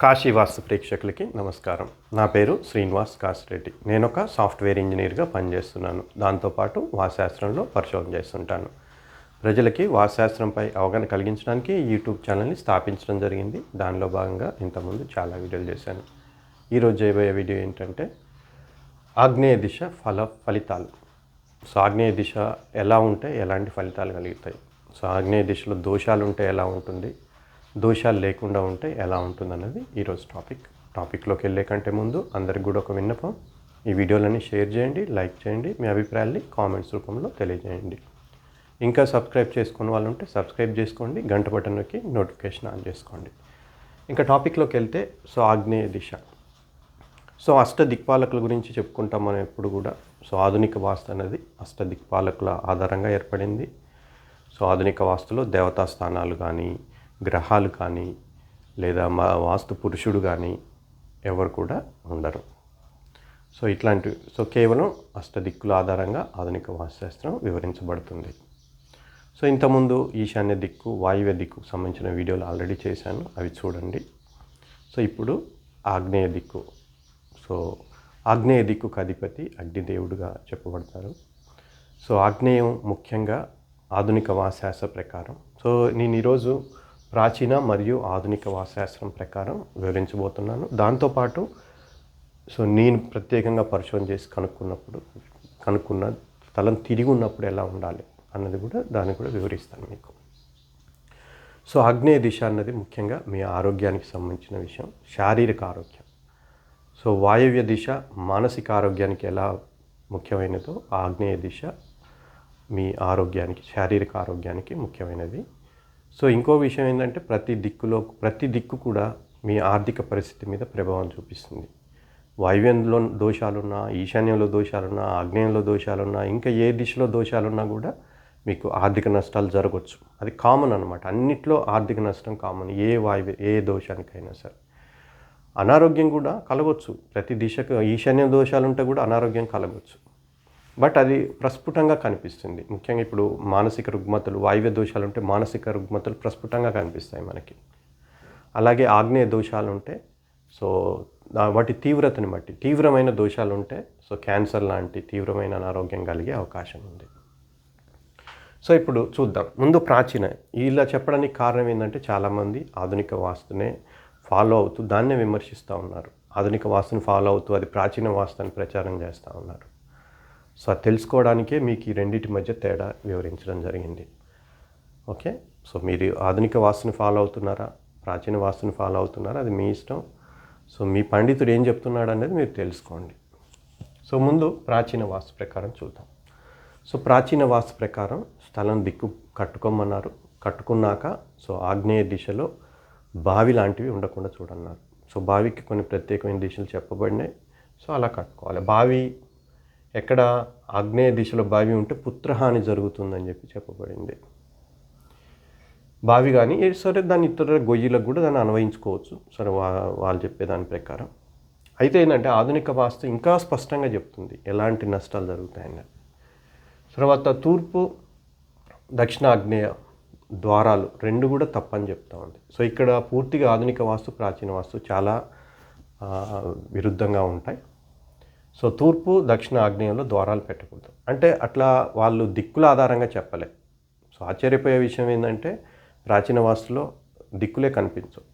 కాశీవాస్తు ప్రేక్షకులకి నమస్కారం. నా పేరు శ్రీనివాస్ కాసిరెడ్డి నేను ఒక సాఫ్ట్వేర్ ఇంజనీర్గా పనిచేస్తున్నాను. దాంతోపాటు వాశాస్త్రంలో పరిశోధన చేస్తుంటాను. ప్రజలకి వాశాస్త్రంపై అవగాహన కలిగించడానికి యూట్యూబ్ ఛానల్ని స్థాపించడం జరిగింది. దానిలో భాగంగా ఇంతకుముందు చాలా వీడియోలు చేశాను. ఈరోజు చేయబోయే వీడియో ఏంటంటే ఆగ్నేయ దిశ ఫల ఫలితాలు. సో ఆగ్నేయ దిశ ఎలా ఉంటే ఎలాంటి ఫలితాలు కలుగుతాయి? సో ఆగ్నేయ దిశలో దోషాలు ఉంటే ఎలా ఉంటుంది? దోషాలు లేకుండా ఉంటే ఎలా ఉంటుంది అన్నది ఈరోజు టాపిక్. టాపిక్లోకి వెళ్ళే కంటే ముందు అందరికి కూడా ఒక విన్నపం. ఈ వీడియోలని షేర్ చేయండి లైక్ చేయండి మీ అభిప్రాయాల్ని కామెంట్స్ రూపంలో తెలియజేయండి. ఇంకా సబ్స్క్రైబ్ చేసుకున్న వాళ్ళు ఉంటే సబ్స్క్రైబ్ చేసుకోండి గంట బటన్ నొక్కి నోటిఫికేషన్ ఆన్ చేసుకోండి. ఇంకా టాపిక్లోకి వెళ్తే సో ఆగ్నేయ దిశ. సో అష్ట దిక్పాలకుల గురించి చెప్పుకుంటాం మనం ఎప్పుడు కూడా. సో ఆధునిక వాస్తు అనేది అష్ట దిక్పాలకుల ఆధారంగా ఏర్పడింది. సో ఆధునిక వాస్తులో దేవతా స్థానాలు కానీ గ్రహాలు కానీ లేదా మా వాస్తు పురుషుడు కానీ ఎవరు కూడా ఉండరు. సో ఇట్లాంటి సో కేవలం అష్టదిక్కుల ఆధారంగా ఆధునిక వాస్తుశాస్త్రం వివరించబడుతుంది. సో ఇంతకుముందు ఈశాన్య దిక్కు వాయువ్య దిక్కుకు సంబంధించిన వీడియోలు ఆల్రెడీ చేశాను. అవి చూడండి. సో ఇప్పుడు ఆగ్నేయ దిక్కు. సో ఆగ్నేయ దిక్కుకు అధిపతి అగ్నిదేవుడుగా చెప్పబడతారు. సో ఆగ్నేయం ముఖ్యంగా ఆధునిక వాశాస్త్ర ప్రకారం. సో నేను ఈరోజు ప్రాచీన మరియు ఆధునిక వాశాస్త్రం ప్రకారం వివరించబోతున్నాను. దాంతోపాటు సో నేను ప్రత్యేకంగా పరిశోధన చేసి కనుక్కున్నప్పుడు కనుక్కున్న స్థలం తిరిగి ఉన్నప్పుడు ఎలా ఉండాలి అన్నది కూడా దాన్ని కూడా వివరిస్తాను మీకు. సో ఆగ్నేయ దిశ అన్నది ముఖ్యంగా మీ ఆరోగ్యానికి సంబంధించిన విషయం శారీరక ఆరోగ్యం. సో వాయవ్య దిశ మానసిక ఆరోగ్యానికి ఎలా ముఖ్యమైనదో ఆగ్నేయ దిశ మీ ఆరోగ్యానికి శారీరక ఆరోగ్యానికి ముఖ్యమైనది. సో ఇంకో విషయం ఏంటంటే ప్రతి దిక్కులో ప్రతి దిక్కు కూడా మీ ఆర్థిక పరిస్థితి మీద ప్రభావం చూపిస్తుంది. వాయువ్యంలో దోషాలున్నా ఈశాన్యంలో దోషాలున్నా ఆగ్నేయంలో దోషాలున్నా ఇంకా ఏ దిశలో దోషాలున్నా కూడా మీకు ఆర్థిక నష్టాలు జరగవచ్చు అది కామన్ అనమాట అన్నిట్లో ఆర్థిక నష్టం కామన్ ఏ వాయువ్య ఏ దోషానికైనా సరే. అనారోగ్యం కూడా కలగవచ్చు ప్రతి దిశకు ఈశాన్య దోషాలు ఉంటే కూడా అనారోగ్యం కలగవచ్చు బట్ అది ప్రస్ఫుటంగా కనిపిస్తుంది. ముఖ్యంగా ఇప్పుడు మానసిక రుగ్మతలు వాయువ్య దోషాలు ఉంటే మానసిక రుగ్మతలు ప్రస్ఫుటంగా కనిపిస్తాయి మనకి. అలాగే ఆగ్నేయ దోషాలు ఉంటే సో వాటి తీవ్రతని బట్టి తీవ్రమైన దోషాలు ఉంటే సో క్యాన్సర్ లాంటి తీవ్రమైన అనారోగ్యం కలిగే అవకాశం ఉంది. సో ఇప్పుడు చూద్దాం. ముందు ప్రాచీన ఇలా చెప్పడానికి కారణం ఏంటంటే చాలామంది ఆధునిక వాస్తునే ఫాలో అవుతూ దాన్నే విమర్శిస్తూ ఉన్నారు. ఆధునిక వాస్తుని ఫాలో అవుతూ అది ప్రాచీన వాస్తు అని ప్రచారం చేస్తూ ఉన్నారు. సో అది తెలుసుకోవడానికే మీకు ఈ రెండింటి మధ్య తేడా వివరించడం జరిగింది. ఓకే? సో మీరు ఆధునిక వాస్తుని ఫాలో అవుతున్నారా? ప్రాచీన వాస్తుని ఫాలో అవుతున్నారా? అది మీ ఇష్టం. సో మీ పండితుడు ఏం చెప్తున్నాడు అనేది మీరు తెలుసుకోండి. సో ముందు ప్రాచీన వాస్తు ప్రకారం చూద్దాం. సో ప్రాచీన వాస్తు ప్రకారం స్థలం దిక్కు కట్టుకోమన్నారు. కట్టుకున్నాక సో ఆగ్నేయ దిశలో బావి లాంటివి ఉండకుండా చూడన్నారు. సో బావికి కొన్ని ప్రత్యేకమైన దిశలు చెప్పబడినాయి. సో అలా కట్టుకోవాలి. బావి ఎక్కడ ఆగ్నేయ దిశలో బావి ఉంటే పుత్రహాని జరుగుతుందని చెప్పి చెప్పబడింది. బావి కానీ సరే దాని ఇతర గొయ్యిలకు కూడా దాన్ని అన్వయించుకోవచ్చు. సరే వా వాళ్ళు చెప్పే దాని ప్రకారం. అయితే ఏంటంటే ఆధునిక వాస్తు ఇంకా స్పష్టంగా చెప్తుంది ఎలాంటి నష్టాలు జరుగుతాయని. తర్వాత తూర్పు దక్షిణ ఆగ్నేయ ద్వారాలు రెండు కూడా తప్పని చెప్తా ఉంది. సో ఇక్కడ పూర్తిగా ఆధునిక వాస్తు ప్రాచీన వాస్తు చాలా విరుద్ధంగా ఉంటాయి. సో తూర్పు దక్షిణ ఆగ్నేయంలో ద్వారాలు పెట్టకూడదు. అంటే అట్లా వాళ్ళు దిక్కుల ఆధారంగా చెప్పలే. సో ఆశ్చర్యపోయే విషయం ఏంటంటే ప్రాచీన వాస్తులో దిక్కులే కనిపించవు.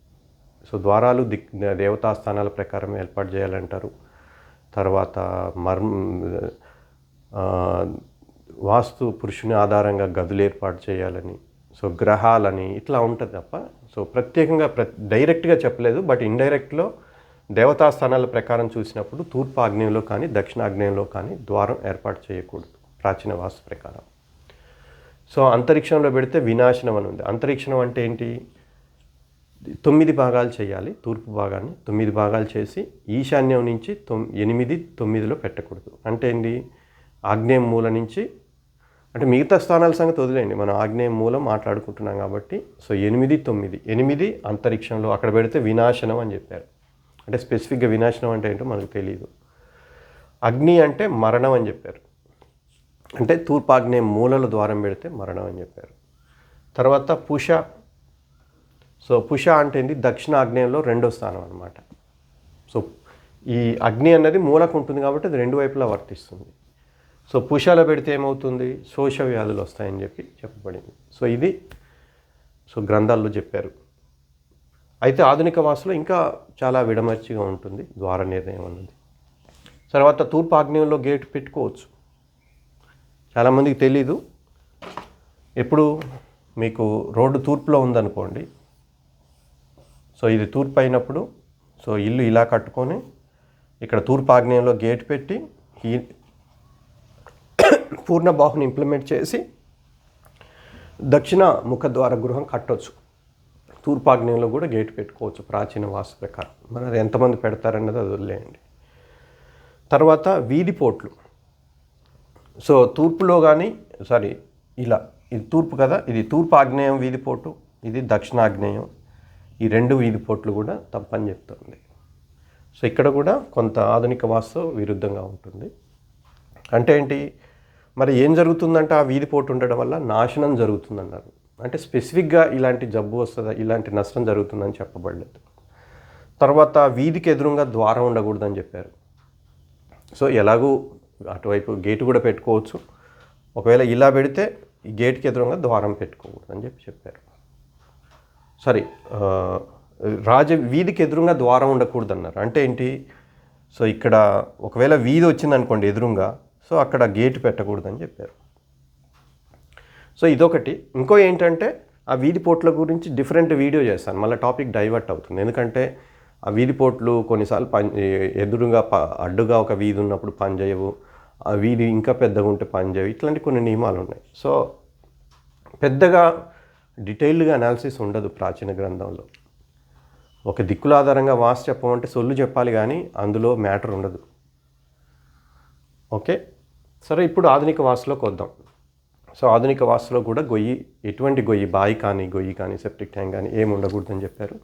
సో ద్వారాలు దిక్ దేవతా స్థానాల ప్రకారం ఏర్పాటు చేయాలంటారు. తర్వాత మర్మ వాస్తు పురుషుని ఆధారంగా గదులు ఏర్పాటు చేయాలని సో గ్రహాలని ఇట్లా ఉంటుంది తప్ప సో ప్రత్యేకంగా ప్ర డైరెక్ట్గా చెప్పలేదు బట్ ఇండైరెక్ట్లో దేవతా స్థానాల ప్రకారం చూసినప్పుడు తూర్పు ఆగ్నేయంలో కానీ దక్షిణ ఆగ్నేయంలో కానీ ద్వారం ఏర్పాటు చేయకూడదు ప్రాచీన వాస్తు ప్రకారం. సో అంతరిక్షంలో పెడితే వినాశనం అని ఉంది. అంతరిక్షం అంటే ఏంటి? తొమ్మిది భాగాలు చేయాలి తూర్పు భాగాన్ని తొమ్మిది భాగాలు చేసి ఈశాన్యం నుంచి తొమ్ ఎనిమిది తొమ్మిదిలో పెట్టకూడదు. అంటే ఏంటి? ఆగ్నేయం మూల నుంచి అంటే మిగతా స్థానాల సంగతి వదిలేయండి. మనం ఆగ్నేయం మూలం మాట్లాడుకుంటున్నాం కాబట్టి సో ఎనిమిది తొమ్మిది. ఎనిమిది అంతరిక్షంలో అక్కడ పెడితే వినాశనం అని చెప్పారు. అంటే స్పెసిఫిక్గా వినాశనం అంటే ఏంటో మనకు తెలియదు అగ్ని అంటే మరణం అని చెప్పారు. అంటే తూర్పాగ్నే మూలల ద్వారం పెడితే మరణం అని చెప్పారు. తర్వాత పుష. సో పుష అంటే ఏంటి? దక్షిణ ఆగ్నేయంలో రెండో స్థానం అనమాట సో ఈ అగ్ని అన్నది మూలకు ఉంటుంది కాబట్టి అది రెండు వైపులా వర్తిస్తుంది. సో పుషలో పెడితే ఏమవుతుంది? శోష వ్యాధులు వస్తాయని చెప్పి చెప్పబడింది. సో ఇది సో గ్రంథాల్లో చెప్పారు. అయితే ఆధునిక వాసులో ఇంకా చాలా విడమర్చిగా ఉంటుంది ద్వార నిర్ణయం అన్నది. తర్వాత తూర్పు ఆగ్నేయంలో గేట్ పెట్టుకోవచ్చు. చాలామందికి తెలీదు. ఎప్పుడు మీకు రోడ్డు తూర్పులో ఉందనుకోండి. సో ఇది తూర్పు అయినప్పుడు సో ఇల్లు ఇలా కట్టుకొని ఇక్కడ తూర్పు ఆగ్నేయంలో గేట్ పెట్టి ఈ పూర్ణ బాహుని ఇంప్లిమెంట్ చేసి దక్షిణ ముఖద్వార గృహం కట్టొచ్చు. తూర్పాగ్నేయంలో కూడా గేట్ పెట్టుకోవచ్చు ప్రాచీన వాస్తు ప్రకారం. మరి అది ఎంతమంది పెడతారన్నది అది వదిలేయండి. తర్వాత వీధి పోట్లు. సో తూర్పులో కానీ సారీ ఇలా ఇది తూర్పు కదా ఇది తూర్పు ఆగ్నేయం వీధి పోటు ఇది దక్షిణాగ్నేయం ఈ రెండు వీధి పోట్లు కూడా తప్పని చెప్తుంది. సో ఇక్కడ కూడా కొంత ఆధునిక వాస్తు విరుద్ధంగా ఉంటుంది. అంటే ఏంటి? మరి ఏం జరుగుతుందంటే ఆ వీధి పోటు ఉండడం వల్ల నాశనం జరుగుతుందన్నారు. అంటే స్పెసిఫిక్గా ఇలాంటి జబ్బు వస్తుందా ఇలాంటి నష్టం జరుగుతుందని చెప్పబడలేదు. తర్వాత వీధికి ఎదురుగా ద్వారం ఉండకూడదని చెప్పారు. సో ఎలాగూ అటువైపు గేటు కూడా పెట్టుకోవచ్చు. ఒకవేళ ఇలా పెడితే ఈ గేట్కి ఎదురుగా ద్వారం పెట్టుకోకూడదని చెప్పి చెప్పారు. సారీ రాజ వీధికి ఎదురుగా ద్వారం ఉండకూడదు అన్నారు అంటే ఏంటి? సో ఇక్కడ ఒకవేళ వీధి వచ్చిందనుకోండి ఎదురుగా సో అక్కడ గేట్ పెట్టకూడదని చెప్పారు. సో ఇదొకటి. ఇంకో ఏంటంటే ఆ వీధి పోట్ల గురించి డిఫరెంట్ వీడియో చేస్తాను. మళ్ళీ టాపిక్ డైవర్ట్ అవుతుంది. ఎందుకంటే ఆ వీధి పోట్లు కొన్నిసార్లు పని ఎదురుగా ప అడ్డుగా ఒక వీధి ఉన్నప్పుడు పని చేయవు. ఆ వీధి ఇంకా పెద్దగా ఉంటే పని చేయవు. ఇట్లాంటి కొన్ని నియమాలు ఉన్నాయి. సో పెద్దగా డీటెయిల్డ్గా అనాలిసిస్ ఉండదు ప్రాచీన గ్రంథంలో. ఒక దిక్కుల ఆధారంగా వాస్ చెప్పమంటే సొల్లు చెప్పాలి కానీ అందులో మ్యాటర్ ఉండదు. ఓకే? సరే ఇప్పుడు ఆధునిక వాసులోకి వద్దాం. సో ఆధునిక వాసులో కూడా గొయ్యి ఎటువంటి గొయ్యి బాయి కానీ గొయ్యి కానీ సెప్టిక్ ట్యాంక్ కానీ ఏమి ఉండకూడదని చెప్పారు.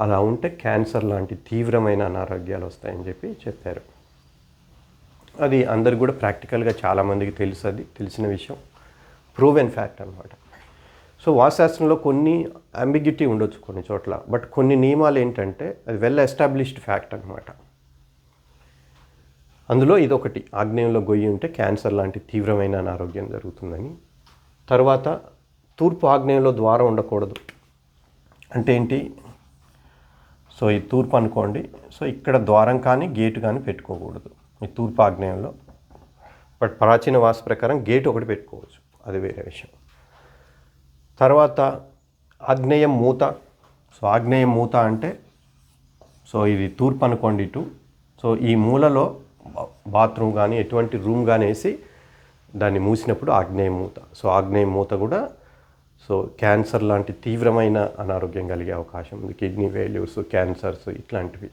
అలా ఉంటే క్యాన్సర్ లాంటి తీవ్రమైన అనారోగ్యాలు వస్తాయని చెప్పి చెప్పారు. అది అందరు కూడా ప్రాక్టికల్గా చాలామందికి తెలుసు అది తెలిసిన విషయం. ప్రూవెన్ ఫ్యాక్ట్ అనమాట సో వాస్తుశాస్త్రంలో కొన్ని అంబిగ్యూటీ ఉండొచ్చు కొన్ని చోట్ల బట్ కొన్ని నియమాలు ఏంటంటే అది వెల్ ఎస్టాబ్లిష్డ్ ఫ్యాక్ట్ అనమాట అందులో ఇదొకటి. ఆగ్నేయంలో గొయ్యి ఉంటే క్యాన్సర్ లాంటి తీవ్రమైన అనారోగ్యం జరుగుతుందని. తర్వాత తూర్పు ఆగ్నేయంలో ద్వారం ఉండకూడదు. అంటే ఏంటి? సో ఈ తూర్పు అనుకోండి. సో ఇక్కడ ద్వారం కానీ గేటు కానీ పెట్టుకోకూడదు. ఈ తూర్పు ఆగ్నేయంలో. బట్ ప్రాచీన వాస ప్రకారం గేట్ ఒకటి పెట్టుకోవచ్చు. అది వేరే విషయం. తర్వాత ఆగ్నేయం మూత. సో ఆగ్నేయం మూత అంటే సో ఇది తూర్పు అనుకోండి ఇటు. సో ఈ మూలలో బాత్రూమ్ కానీ ఎటువంటి రూమ్ కానీ వేసి దాన్ని మూసినప్పుడు ఆగ్నేయ మూత. సో ఆగ్నేయ మూత కూడా సో క్యాన్సర్ లాంటి తీవ్రమైన అనారోగ్యం కలిగే అవకాశం ఉంది. కిడ్నీ ఫెయిల్యూర్స్ క్యాన్సర్స్ ఇట్లాంటివి.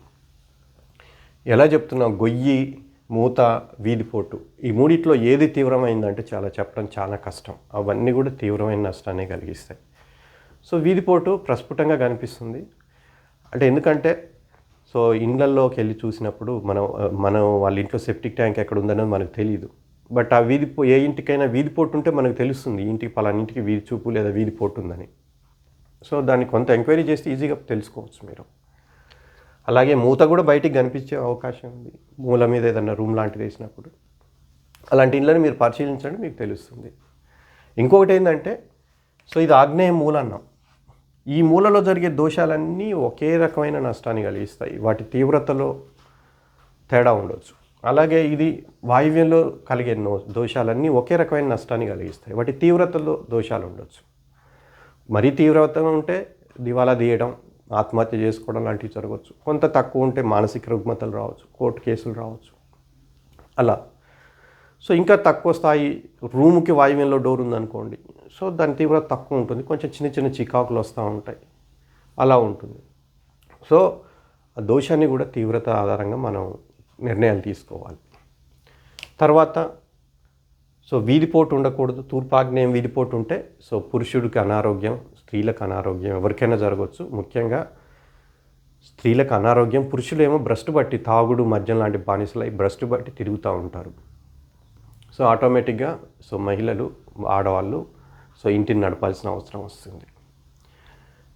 ఎలా చెప్తున్నాం? గొయ్యి మూత వీధిపోటు ఈ మూడిట్లో ఏది తీవ్రమైందంటే చాలా చెప్పడం చాలా కష్టం. అవన్నీ కూడా తీవ్రమైన నష్టాన్ని కలిగిస్తాయి. సో వీధిపోటు ప్రస్ఫుటంగా కనిపిస్తుంది. అంటే ఎందుకంటే సో ఇండ్లల్లోకి వెళ్ళి చూసినప్పుడు మనం మనం వాళ్ళ ఇంట్లో సెప్టిక్ ట్యాంక్ ఎక్కడ ఉందనేది మనకు తెలియదు బట్ ఆ వీధి పో- ఏ ఇంటికైనా వీధి పోటు ఉంటే మనకు తెలుస్తుంది ఇంటికి పలానింటికి వీధి చూపు లేదా వీధి పోటు ఉందని సో దాన్ని కొంత ఎంక్వైరీ చేస్తే ఈజీగా తెలుసుకోవచ్చు మీరు. అలాగే మూత కూడా బయటికి కనిపించే అవకాశం ఉంది. మూల మీద ఏదన్నా రూమ్ లాంటిది వేసినప్పుడు. అలాంటి ఇళ్ళని మీరు పరిశీలించండి మీకు తెలుస్తుంది. ఇంకొకటి ఏంటంటే సో ఇది ఆగ్నేయ మూల అన్నాం ఈ మూలలో జరిగే దోషాలన్నీ ఒకే రకమైన నష్టాన్ని కలిగిస్తాయి. వాటి తీవ్రతలో తేడా ఉండొచ్చు. అలాగే ఇది వాయువ్యంలో కలిగే నో దోషాలన్నీ ఒకే రకమైన నష్టాన్ని కలిగిస్తాయి. వాటి తీవ్రతలో దోషాలు ఉండొచ్చు. మరీ తీవ్రత ఉంటే దివాలా తీయడం ఆత్మహత్య చేసుకోవడం లాంటివి జరగవచ్చు కొంత తక్కువ ఉంటే మానసిక రుగ్మతలు రావచ్చు కోర్టు కేసులు రావచ్చు. అలా. సో ఇంకా తక్కువ స్థాయి రూమ్కి వాయువ్యంలో డోర్ ఉందనుకోండి సో దాని తీవ్రత తక్కువ ఉంటుంది. కొంచెం చిన్న చిన్న చికాకులు వస్తూ ఉంటాయి. అలా ఉంటుంది. సో ఆ దోషాన్ని కూడా తీవ్రత ఆధారంగా మనం నిర్ణయాలు తీసుకోవాలి. తర్వాత సో వీధిపోటు ఉండకూడదు. తూర్పాగ్నేయం వీధిపోటు ఉంటే సో పురుషుడికి అనారోగ్యం స్త్రీలకు అనారోగ్యం ఎవరికైనా జరగవచ్చు. ముఖ్యంగా స్త్రీలకు అనారోగ్యం పురుషులేమో భ్రష్టు బట్టి తాగుడు మద్యం లాంటి బానిసలై భ్రష్టు బట్టి తిరుగుతూ ఉంటారు. సో ఆటోమేటిక్గా సో మహిళలు ఆడవాళ్ళు సో ఇంటిని నడపాల్సిన అవసరం వస్తుంది.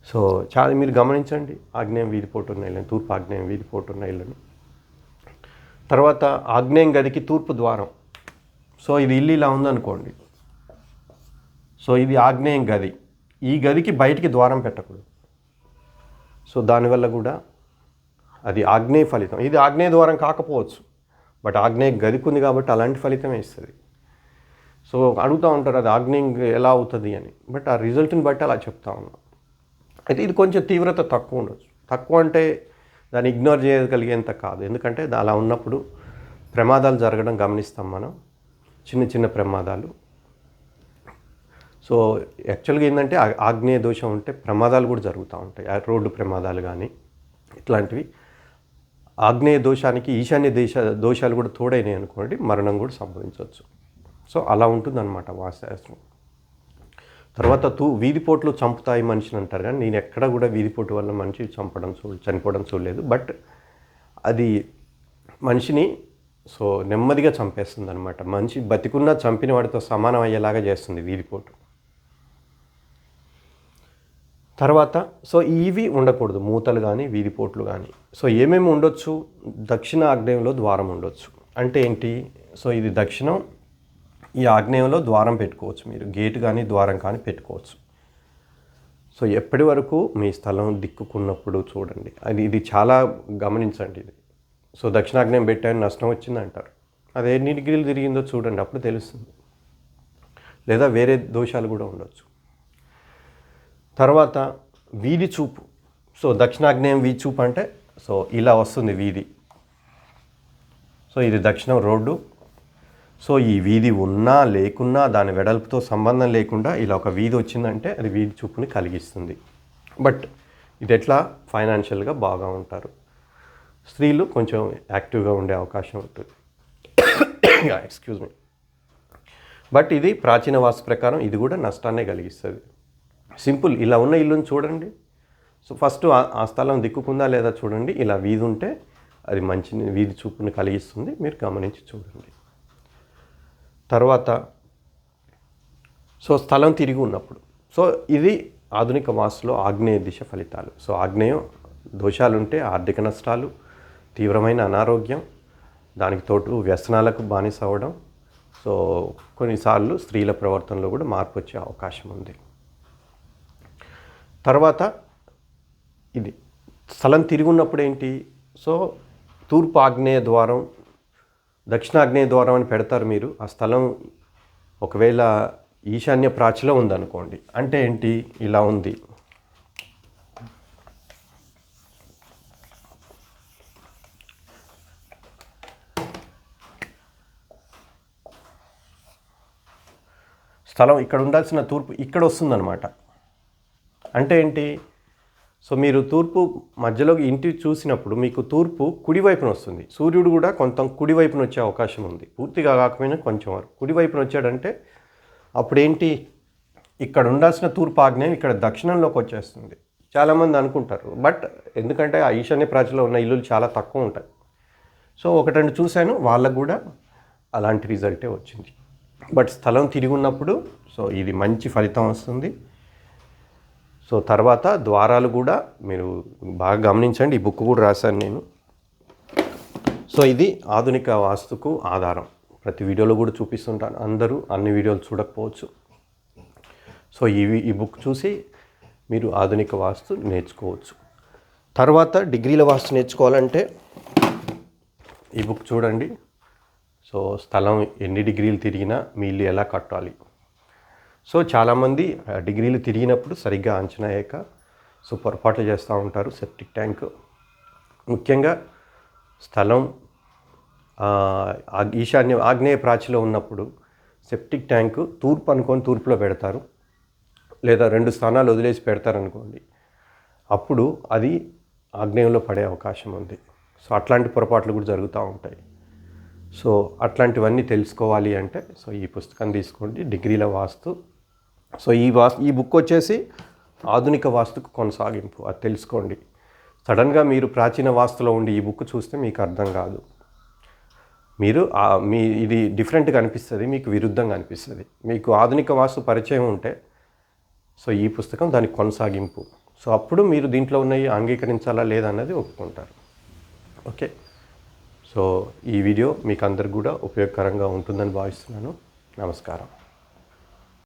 సో చాలా మీరు గమనించండి ఆగ్నేయం వీధి ఉన్న ఇళ్ళని తూర్పు ఆగ్నేయం వీధిపోటు ఉన్న ఇళ్ళని. తర్వాత ఆగ్నేయం గదికి తూర్పు ద్వారం. సో ఇది ఇల్లు ఇలా ఉందనుకోండి. సో ఇది ఆగ్నేయం గది. ఈ గదికి బయటికి ద్వారం పెట్టకూడదు. సో దానివల్ల కూడా అది ఆగ్నేయ ఫలితం. ఇది ఆగ్నేయ ద్వారం కాకపోవచ్చు. బట్ ఆగ్నేయ గదికి ఉంది కాబట్టి అలాంటి ఫలితమే ఇస్తుంది. సో అడుగుతూ ఉంటారు అది ఆగ్నేయం ఎలా అవుతుంది? అని. బట్ ఆ రిజల్ట్ని బట్టి అలా చెప్తా ఉన్నాం. అయితే ఇది కొంచెం తీవ్రత తక్కువ ఉండొచ్చు. తక్కువ అంటే దాన్ని ఇగ్నోర్ చేయగలిగేంత కాదు. ఎందుకంటే అలా ఉన్నప్పుడు ప్రమాదాలు జరగడం గమనిస్తాం మనం. చిన్న చిన్న ప్రమాదాలు. సో యాక్చువల్గా ఏంటంటే ఆగ్నేయ దోషం ఉంటే ప్రమాదాలు కూడా జరుగుతూ ఉంటాయి. ఆ రోడ్డు ప్రమాదాలు కానీ ఇట్లాంటివి. ఆగ్నేయ దోషానికి ఈశాన్య దేశ దోషాలు కూడా తోడైనాయి అనుకోండి మరణం కూడా సంభవించవచ్చు సో అలా ఉంటుందన్నమాట వాస్తుశాస్త్రం తర్వాత తూ వీధిపోట్లు చంపుతాయి మనిషిని అంటారు కానీ నేను ఎక్కడ కూడా వీధిపోటు వల్ల మనిషి చంపడం చూ చనిపోవడం చూడలేదు. బట్ అది మనిషిని సో నెమ్మదిగా చంపేస్తుంది అనమాట మనిషి బతికున్నా చంపిన వాడితో సమానం అయ్యేలాగా చేస్తుంది వీధిపోటు తర్వాత సో ఇవి ఉండకూడదు. మూతలు కానీ వీధిపోట్లు కానీ సో ఏమేమి ఉండొచ్చు? దక్షిణ ఆగ్నేయంలో ద్వారం ఉండొచ్చు. అంటే ఏంటి? సో ఇది దక్షిణం ఈ ఆగ్నేయంలో ద్వారం పెట్టుకోవచ్చు మీరు. గేట్ కానీ ద్వారం కానీ పెట్టుకోవచ్చు. సో ఎప్పటి వరకు మీ స్థలం దిక్కుకున్నప్పుడు చూడండి. అది ఇది చాలా గమనించండి ఇది. సో దక్షిణాగ్నేయం పెట్టాను నష్టం వచ్చింది అంటారు అది ఎన్ని డిగ్రీలు తిరిగిందో చూడండి అప్పుడు తెలుస్తుంది. లేదా వేరే దోషాలు కూడా ఉండొచ్చు. తర్వాత వీధి చూపు. సో దక్షిణాగ్నేయం వీధి చూపు అంటే సో ఇలా వస్తుంది వీధి. సో ఇది దక్షిణం రోడ్డు సో ఈ వీధి ఉన్నా లేకున్నా దాని వెడల్పుతో సంబంధం లేకుండా ఇలా ఒక వీధి వచ్చిందంటే అది వీధి చూపుని కలిగిస్తుంది. బట్ ఇది ఎట్లా? ఫైనాన్షియల్గా బాగా ఉంటారు. స్త్రీలు కొంచెం యాక్టివ్గా ఉండే అవకాశం ఉంటుంది. ఎక్స్క్యూజ్ మీ బట్ ఇది ప్రాచీన వాస్తు ప్రకారం ఇది కూడా నష్టాన్నే కలిగిస్తుంది. సింపుల్ ఇలా ఉన్న ఇల్లుని చూడండి. సో ఫస్ట్ ఆ- ఆ స్థలం దిక్కుకుందా లేదా చూడండి. ఇలా వీధి ఉంటే అది మంచి వీధి చూపుని కలిగిస్తుంది. మీరు గమనించి చూడండి. తర్వాత సో స్థలం తిరిగి ఉన్నప్పుడు. సో ఇది ఆధునిక వాస్తులో ఆగ్నేయ దిశ ఫలితాలు. సో ఆగ్నేయం దోషాలుంటే ఆర్థిక నష్టాలు తీవ్రమైన అనారోగ్యం దానికి తోటు వ్యసనాలకు బానిస అవ్వడం సో కొన్నిసార్లు స్త్రీల ప్రవర్తనలో కూడా మార్పు వచ్చే అవకాశం ఉంది. తర్వాత ఇది స్థలం తిరిగి ఉన్నప్పుడు ఏంటి? సో తూర్పు ఆగ్నేయ ద్వారం దక్షిణాగ్నేయ ద్వారం అని పెడతారు మీరు. ఆ స్థలం ఒకవేళ ఈశాన్య ప్రాచిలో ఉందనుకోండి. అంటే ఏంటి? ఇలా ఉంది. స్థలం ఇక్కడ ఉండాల్సిన తూర్పు ఇక్కడ వస్తుందన్నమాట. అంటే ఏంటి? సో మీరు తూర్పు మధ్యలో ఇంటి చూసినప్పుడు మీకు తూర్పు కుడివైపున వస్తుంది. సూర్యుడు కూడా కొంత కుడివైపున వచ్చే అవకాశం ఉంది. పూర్తిగా కాకపోయినా కొంచెం వరకు. కుడివైపున వచ్చాడంటే అప్పుడేంటి? ఇక్కడ ఉండాల్సిన తూర్పు ఆగ్నేయం ఇక్కడ దక్షిణంలోకి వచ్చేస్తుంది. చాలామంది అనుకుంటారు. బట్ ఎందుకంటే ఆ ఈశాన్య ప్రాంతంలో ఉన్న ఇల్లులు చాలా తక్కువ ఉంటాయి. సో ఒకటి రెండు చూశాను. వాళ్ళకు కూడా అలాంటి రిజల్టే వచ్చింది. బట్ స్థలం తిరిగి ఉన్నప్పుడు సో ఇది మంచి ఫలితం వస్తుంది. సో తర్వాత ద్వారాలు కూడా మీరు బాగా గమనించండి. ఈ బుక్ కూడా రాశాను నేను. సో ఇది ఆధునిక వాస్తుకు ఆధారం. ప్రతి వీడియోలో కూడా చూపిస్తుంటాను. అందరూ అన్ని వీడియోలు చూడకపోవచ్చు. సో ఇవి ఈ బుక్ చూసి మీరు ఆధునిక వాస్తు నేర్చుకోవచ్చు. తర్వాత డిగ్రీల వాస్తు నేర్చుకోవాలంటే ఈ బుక్ చూడండి. సో స్థలం ఎన్ని డిగ్రీలు తిరిగినా మీ ఇల్లు ఎలా కట్టాలి? సో చాలామంది డిగ్రీలు తిరిగినప్పుడు సరిగ్గా అంచనా వేయక సో పొరపాట్లు చేస్తూ ఉంటారు. సెప్టిక్ ట్యాంక్ ముఖ్యంగా స్థలం ఈశాన్య ఆగ్నేయ ప్రాచిలో ఉన్నప్పుడు సెప్టిక్ ట్యాంకు తూర్పు అనుకొని తూర్పులో పెడతారు. లేదా రెండు స్థానాలు వదిలేసి పెడతారనుకోండి అప్పుడు అది ఆగ్నేయంలో పడే అవకాశం ఉంది. సో అట్లాంటి పొరపాట్లు కూడా జరుగుతూ ఉంటాయి. సో అట్లాంటివన్నీ తెలుసుకోవాలి అంటే సో ఈ పుస్తకం తీసుకోండి. డిగ్రీల వాస్తు సో ఈ వాస్తు ఈ బుక్ వచ్చేసి ఆధునిక వాస్తుకు కొనసాగింపు. అది తెలుసుకోండి. సడన్గా మీరు ప్రాచీన వాస్తులో ఉండి ఈ బుక్ చూస్తే మీకు అర్థం కాదు. మీరు మీ ఇది డిఫరెంట్గా అనిపిస్తుంది మీకు విరుద్ధంగా అనిపిస్తుంది. మీకు ఆధునిక వాస్తు పరిచయం ఉంటే సో ఈ పుస్తకం దానికి కొనసాగింపు. సో అప్పుడు మీరు దీంట్లో ఉన్నవి అంగీకరించాలా లేదా అన్నది ఒప్పుకుంటారు. ఓకే? సో ఈ వీడియో మీకు అందరికి కూడా ఉపయోగకరంగా ఉంటుందని భావిస్తున్నాను. నమస్కారం.